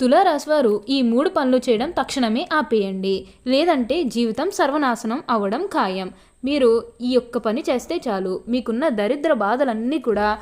తులారాశి వారు ఈ మూడు పనులు చేయడం తక్షణమే ఆపేయండి. లేదంటే జీవితం సర్వనాశనం అవ్వడం ఖాయం. మీరు ఈ యొక్క పని చేస్తే చాలు. మీకున్న దరిద్ర బాధలన్నీ కూడా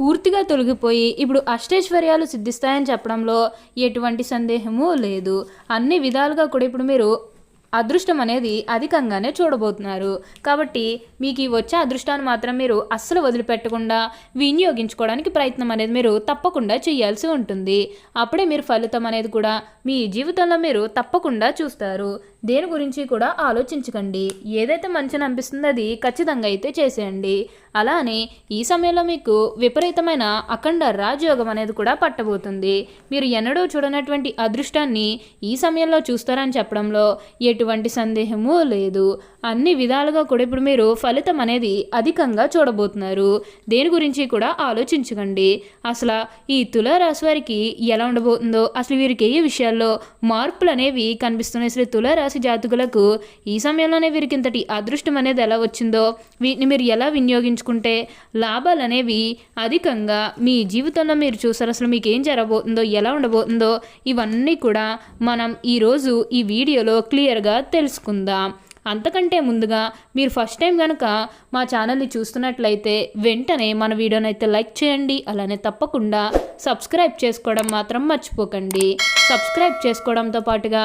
పూర్తిగా తొలగిపోయి ఇప్పుడు అష్టైశ్వర్యాలు సిద్ధిస్తాయని చెప్పడంలో ఎటువంటి సందేహము లేదు. అన్ని విధాలుగా కూడా ఇప్పుడు మీరు అదృష్టం అనేది అధికంగానే చూడబోతున్నారు. కాబట్టి మీకు ఈ వచ్చే అదృష్టాన్ని మాత్రం మీరు అస్సలు వదిలిపెట్టకుండా వినియోగించుకోవడానికి ప్రయత్నం అనేది మీరు తప్పకుండా చేయాల్సి ఉంటుంది. అప్పుడే మీరు ఫలితం అనేది కూడా మీ జీవితంలో మీరు తప్పకుండా చూస్తారు. దేని గురించి కూడా ఆలోచించకండి. ఏదైతే మంచిని అనిపిస్తుందో అది ఖచ్చితంగా అయితే చేసేయండి. అలానే ఈ సమయంలో మీకు విపరీతమైన అఖండ రాజయోగం అనేది కూడా పట్టబోతుంది. మీరు ఎన్నడూ చూడనటువంటి అదృష్టాన్ని ఈ సమయంలో చూస్తారని చెప్పడంలో ఎటువంటి సందేహము లేదు. అన్ని విధాలుగా కూడా ఇప్పుడు మీరు ఫలితం అనేది అధికంగా చూడబోతున్నారు. దేని గురించి కూడా ఆలోచించకండి. అసలు ఈ తులారాశి వారికి ఎలా ఉండబోతుందో అసలు వీరికి ఏ విషయాల్లో మార్పులు అనేవి కనిపిస్తున్నాయి? అసలు తులారాశి జాతకులకు ఈ సమయంలోనే వీరికి ఇంతటి అదృష్టం అనేది ఎలా వచ్చిందో వీటిని మీరు ఎలా పెంచుకుంటే లాభాలు అనేవి అధికంగా మీ జీవితంలో మీరు చూసారు అసలు మీకు ఏం జరగబోతుందో ఎలా ఉండబోతుందో ఇవన్నీ కూడా మనం ఈరోజు ఈ వీడియోలో క్లియర్గా తెలుసుకుందాం. అంతకంటే ముందుగా మీరు ఫస్ట్ టైం కనుక మా ఛానల్ని చూస్తున్నట్లయితే వెంటనే మన వీడియోని అయితే లైక్ చేయండి. అలానే తప్పకుండా సబ్స్క్రైబ్ చేసుకోవడం మాత్రం మర్చిపోకండి. సబ్స్క్రైబ్ చేసుకోవడంతో పాటుగా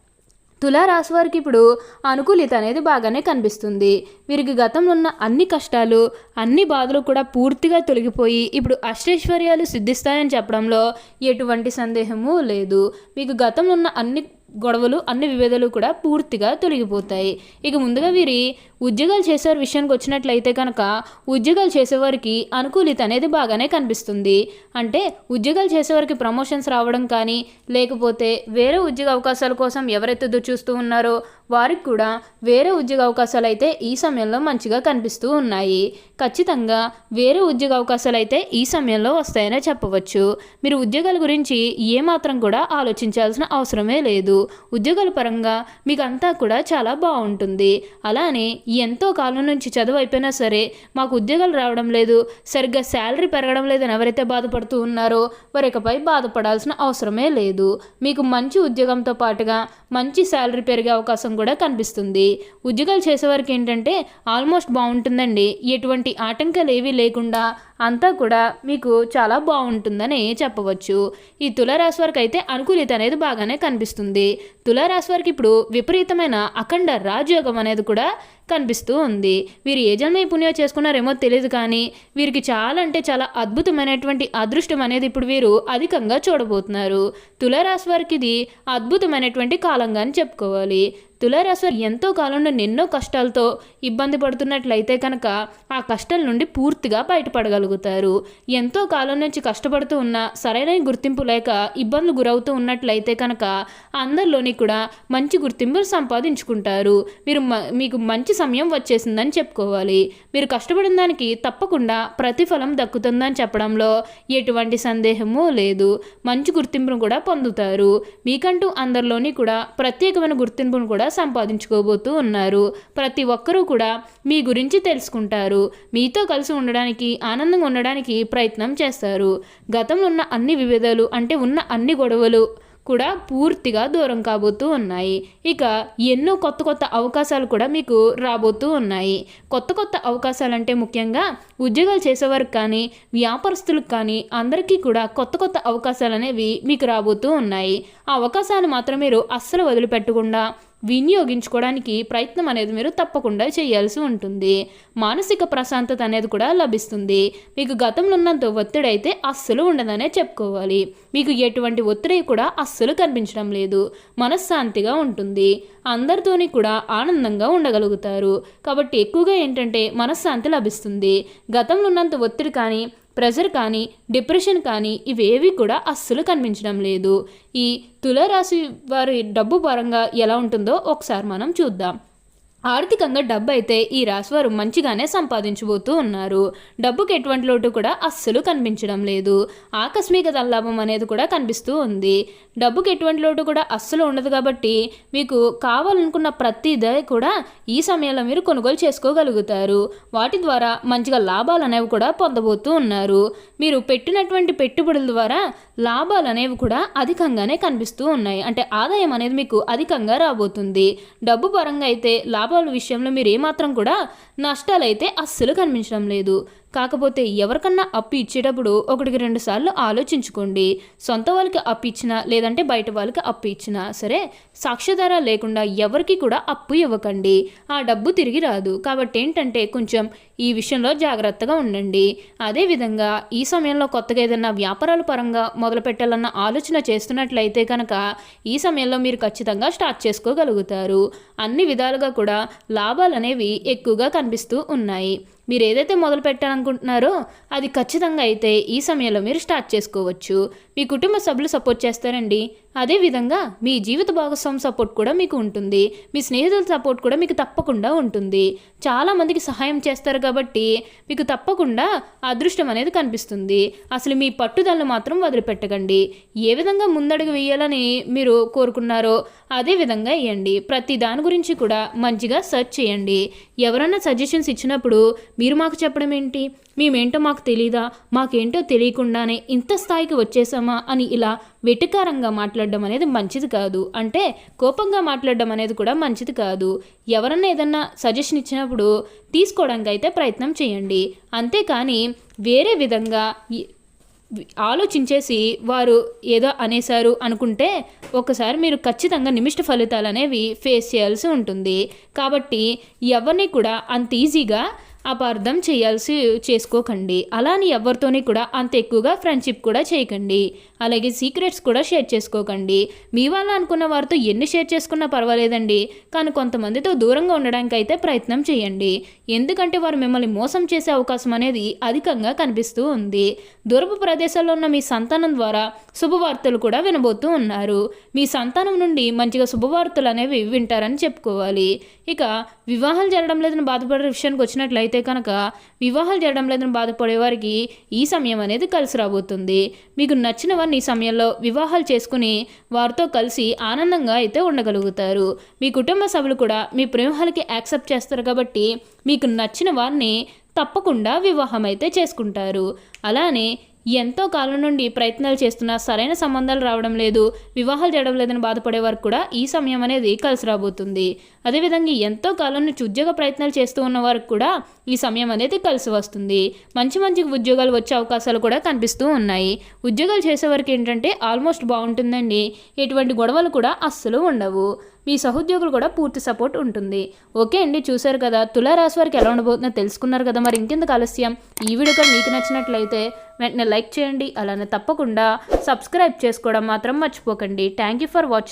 తులారాశి వారికి ఇప్పుడు అనుకూలిత అనేది బాగానే కనిపిస్తుంది. వీరికి గతంలో ఉన్న అన్ని కష్టాలు అన్ని బాధలు కూడా పూర్తిగా తొలగిపోయి ఇప్పుడు అష్టైశ్వర్యాలు సిద్ధిస్తాయని చెప్పడంలో ఎటువంటి సందేహము లేదు. మీకు గతంలో ఉన్న అన్ని గొడవలు అన్ని విభేదాలు కూడా పూర్తిగా తొలగిపోతాయి. ఇక ముందుగా వీరి ఉద్యోగాలు చేసే విషయానికి వచ్చినట్లయితే కనుక ఉద్యోగాలు చేసేవారికి అనుకూలిత అనేది బాగానే కనిపిస్తుంది. అంటే ఉద్యోగాలు చేసేవారికి ప్రమోషన్స్ రావడం కానీ లేకపోతే వేరే ఉద్యోగ అవకాశాల కోసం ఎవరైతే ఎదురు చూస్తూ ఉన్నారో వారికి కూడా వేరే ఉద్యోగ అవకాశాలు అయితే ఈ సమయంలో మంచిగా కనిపిస్తూ ఉన్నాయి. ఖచ్చితంగా వేరే ఉద్యోగ అవకాశాలు అయితే ఈ సమయంలో వస్తాయనే చెప్పవచ్చు. మీరు ఉద్యోగాల గురించి ఏమాత్రం కూడా ఆలోచించాల్సిన అవసరమే లేదు. ఉద్యోగాల పరంగా మీకు అంతా కూడా చాలా బాగుంటుంది. అలానే ఎంతో కాలం నుంచి చదువు అయిపోయినా సరే మాకు ఉద్యోగాలు రావడం లేదు. సరిగ్గా శాలరీ పెరగడం లేదని ఎవరైతే బాధపడుతూ ఉన్నారో వారి ఇకపై బాధపడాల్సిన అవసరమే లేదు. మీకు మంచి ఉద్యోగంతో పాటుగా మంచి శాలరీ పెరిగే అవకాశం కూడా కనిపిస్తుంది. ఉద్యోగాలు చేసేవారికి ఏంటంటే ఆల్మోస్ట్ బాగుంటుందండి. ఎటువంటి ఆటంకాలు ఏవీ లేకుండా అంతా కూడా మీకు చాలా బాగుంటుందని చెప్పవచ్చు. ఈ తులారాశి వారికి అయితే అనుకూలిత అనేది బాగానే కనిపిస్తుంది. తులారాశి వారికి ఇప్పుడు విపరీతమైన అఖండ రాజయోగం అనేది కూడా కనిపిస్తూ ఉంది. వీరు ఏ జన్మ పుణ్యం చేసుకున్నారేమో తెలియదు కానీ వీరికి చాలా అంటే చాలా అద్భుతమైనటువంటి అదృష్టం అనేది ఇప్పుడు వీరు అధికంగా చూడబోతున్నారు. తులారాశి వారికి ఇది అద్భుతమైనటువంటి కాలంగా అని చెప్పుకోవాలి. తులారాశి ఎంతో కాలం నుండి ఎన్నో కష్టాలతో ఇబ్బంది పడుతున్నట్లయితే కనుక ఆ కష్టాల నుండి పూర్తిగా బయటపడగలుగుతారు. ఎంతో కాలం నుంచి కష్టపడుతూ ఉన్న సరైన గుర్తింపు లేక ఇబ్బందులు గురవుతూ ఉన్నట్లయితే కనుక అందరిలోని కూడా మంచి గుర్తింపును సంపాదించుకుంటారు. మీరు మీకు మంచి సమయం వచ్చేసిందని చెప్పుకోవాలి. మీరు కష్టపడిన దానికి తప్పకుండా ప్రతిఫలం దక్కుతుందని చెప్పడంలో ఎటువంటి సందేహము లేదు. మంచి గుర్తింపును కూడా పొందుతారు. మీకంటూ అందరిలోని కూడా ప్రత్యేకమైన గుర్తింపును కూడా సంపాదించుకోబోతూ ఉన్నారు. ప్రతి ఒక్కరూ కూడా మీ గురించి తెలుసుకుంటారు. మీతో కలిసి ఉండడానికి ఆనందంగా ఉండడానికి ప్రయత్నం చేస్తారు. గతంలో ఉన్న అన్ని విభేదాలు అంటే ఉన్న అన్ని గొడవలు కూడా పూర్తిగా దూరం కాబోతూ ఉన్నాయి. ఇక ఎన్నో కొత్త కొత్త అవకాశాలు కూడా మీకు రాబోతూ ఉన్నాయి. కొత్త కొత్త అవకాశాలు అంటే ముఖ్యంగా ఉద్యోగాలు చేసేవారికి కానీ వ్యాపారస్తులకు కానీ అందరికీ కూడా కొత్త కొత్త అవకాశాలు అనేవి మీకు రాబోతూ ఉన్నాయి. ఆ అవకాశాలు మాత్రం మీరు అస్సలు వదిలిపెట్టకుండా వినియోగించుకోవడానికి ప్రయత్నం అనేది మీరు తప్పకుండా చేయాల్సి ఉంటుంది. మానసిక ప్రశాంతత అనేది కూడా లభిస్తుంది. మీకు గతంలో ఉన్నంత ఒత్తిడి అయితే అస్సలు ఉండదనే చెప్పుకోవాలి. మీకు ఎటువంటి ఒత్తిడి కూడా అస్సలు కనిపించడం లేదు. మనశ్శాంతిగా ఉంటుంది. అందరితోని కూడా ఆనందంగా ఉండగలుగుతారు. కాబట్టి ఎక్కువగా ఏంటంటే మనశ్శాంతి లభిస్తుంది. గతంలో ఉన్నంత ఒత్తిడి కానీ ప్రెషర్ కానీ డిప్రెషన్ కానీ ఇవేవి కూడా అస్సలు కనిపించడం లేదు. ఈ తులరాశి వారి డబ్బు పరంగా ఎలా ఉంటుందో ఒకసారి మనం చూద్దాం. ఆర్థికంగా డబ్బు అయితే ఈ రాశివారు మంచిగానే సంపాదించబోతూ ఉన్నారు. డబ్బుకి ఎటువంటి లోటు కూడా అస్సలు కనిపించడం లేదు. ఆకస్మిక ధనలాభం అనేది కూడా కనిపిస్తూ ఉంది. డబ్బుకి ఎటువంటి లోటు కూడా అస్సలు ఉండదు కాబట్టి మీకు కావాలనుకున్న ప్రతిదే కూడా ఈ సమయంలో మీరు కొనుగోలు చేసుకోగలుగుతారు. వాటి ద్వారా మంచిగా లాభాలు అనేవి కూడా పొందబోతూ ఉన్నారు. మీరు పెట్టినటువంటి పెట్టుబడుల ద్వారా లాభాలు అనేవి కూడా అధికంగానే కనిపిస్తూ ఉన్నాయి. అంటే ఆదాయం అనేది మీకు అధికంగా రాబోతుంది. డబ్బు పరంగా అయితే లాభ లాభాల విషయంలో మీరు ఏమాత్రం కూడా నష్టాలైతే అస్సలు కనిపించడం లేదు. కాకపోతే ఎవరికన్నా అప్పు ఇచ్చేటప్పుడు ఒకటికి రెండు సార్లు ఆలోచించుకోండి. సొంత వాళ్ళకి అప్పు ఇచ్చినా లేదంటే బయట వాళ్ళకి అప్పు ఇచ్చినా సరే సాక్ష్యధార లేకుండా ఎవరికి కూడా అప్పు ఇవ్వకండి. ఆ డబ్బు తిరిగి రాదు. కాబట్టి ఏంటంటే కొంచెం ఈ విషయంలో జాగ్రత్తగా ఉండండి. అదేవిధంగా ఈ సమయంలో కొత్తగా ఏదైనా వ్యాపారాల పరంగా మొదలు పెట్టాలన్న ఆలోచన చేస్తున్నట్లయితే కనుక ఈ సమయంలో మీరు ఖచ్చితంగా స్టార్ట్ చేసుకోగలుగుతారు. అన్ని విధాలుగా కూడా లాభాలు అనేవి ఎక్కువగా కనిపిస్తూ ఉన్నాయి. మీరు ఏదైతే మొదలు పెట్టాలనుకుంటున్నారో అది ఖచ్చితంగా అయితే ఈ సమయంలో మీరు స్టార్ట్ చేసుకోవచ్చు. మీ కుటుంబ సభ్యులు సపోర్ట్ చేస్తారండి. అదేవిధంగా మీ జీవిత భాగస్వామి సపోర్ట్ కూడా మీకు ఉంటుంది. మీ స్నేహితుల సపోర్ట్ కూడా మీకు తప్పకుండా ఉంటుంది. చాలామందికి సహాయం చేస్తారు కాబట్టి మీకు తప్పకుండా అదృష్టం అనేది కనిపిస్తుంది. అసలు మీ పట్టుదలను మాత్రం వదిలిపెట్టకండి. ఏ విధంగా ముందడుగు వేయాలని మీరు కోరుకున్నారో అదే విధంగా వేయండి. ప్రతి దాని గురించి కూడా మంచిగా సెర్చ్ చేయండి. ఎవరన్నా సజెషన్స్ ఇచ్చినప్పుడు మీరు మాకు చెప్పడం ఏంటి? మేమేంటో మాకు తెలీదా? మాకేంటో తెలియకుండానే ఇంత స్థాయికి వచ్చేసామా? అని ఇలా వెటికారంగా మాట్లాడడం అనేది మంచిది కాదు. అంటే కోపంగా మాట్లాడడం అనేది కూడా మంచిది కాదు. ఎవరన్నా ఏదన్నా సజెషన్ ఇచ్చినప్పుడు తీసుకోవడానికి అయితే ప్రయత్నం చేయండి. అంతేకాని వేరే విధంగా ఆలోచించేసి వారు ఏదో అనేశారు అనుకుంటే ఒకసారి మీరు ఖచ్చితంగా నిమిష్ట ఫలితాలు అనేవి ఫేస్ చేయాల్సి ఉంటుంది. కాబట్టి ఎవరిని కూడా అంత ఈజీగా అపార్థం చేయాల్సి చేసుకోకండి. అలానే ఎవరితోని కూడా అంత ఎక్కువగా ఫ్రెండ్షిప్ కూడా చేయకండి. అలాగే సీక్రెట్స్ కూడా షేర్ చేసుకోకండి. మీ వాళ్ళ అనుకున్న వారితో ఎన్ని షేర్ చేసుకున్నా పర్వాలేదండి. కానీ కొంతమందితో దూరంగా ఉండడానికి అయితే ప్రయత్నం చేయండి. ఎందుకంటే వారు మిమ్మల్ని మోసం చేసే అవకాశం అనేది అధికంగా కనిపిస్తూ ఉంది. దూరపు ప్రదేశాల్లో ఉన్న మీ సంతానం ద్వారా శుభవార్తలు కూడా వినబోతూ ఉన్నారు. మీ సంతానం నుండి మంచిగా శుభవార్తలు అనేవి వింటారని చెప్పుకోవాలి. ఇక వివాహాలు జరగడం లేదని బాధపడే విషయానికి వచ్చినట్లయితే అయితే కనుక వివాహాలు జరగడం లేదని బాధపడే వారికి ఈ సమయం అనేది కలిసి రాబోతుంది. మీకు నచ్చిన వారిని ఈ సమయంలో వివాహాలు చేసుకుని వారితో కలిసి ఆనందంగా అయితే ఉండగలుగుతారు. మీ కుటుంబ సభ్యులు కూడా మీ ప్రేమహాలకి యాక్సెప్ట్ చేస్తారు కాబట్టి మీకు నచ్చిన వారిని తప్పకుండా వివాహం అయితే చేసుకుంటారు. అలానే ఎంతో కాలం నుండి ప్రయత్నాలు చేస్తున్నా సరైన సంబంధాలు రావడం లేదు వివాహాలు చేయడం లేదని బాధపడే వారికి కూడా ఈ సమయం అనేది కలిసి రాబోతుంది. అదేవిధంగా ఎంతో కాలం నుంచి ఉద్యోగ ప్రయత్నాలు చేస్తూ ఉన్న వారికి కూడా ఈ సమయం అనేది కలిసి వస్తుంది. మంచి మంచి ఉద్యోగాలు వచ్చే అవకాశాలు కూడా కనిపిస్తూ ఉన్నాయి. ఉద్యోగాలు చేసేవారికి ఏంటంటే ఆల్మోస్ట్ బాగుంటుందండి. ఎటువంటి గొడవలు కూడా అస్సలు ఉండవు. మీ సహోద్యోగులు కూడా పూర్తి సపోర్ట్ ఉంటుంది. ఓకే అండి చూశారు కదా? తులారాశి వారికి ఎలా ఉండబోతుందో తెలుసుకున్నారు కదా మరి? ఇంకెందుకు ఆలస్యం? ఈ వీడియో మీకు నచ్చినట్లయితే వెంటనే లైక్ చేయండి. అలానే తప్పకుండా సబ్స్క్రైబ్ చేసుకోవడం మాత్రం మర్చిపోకండి. Thank you for watching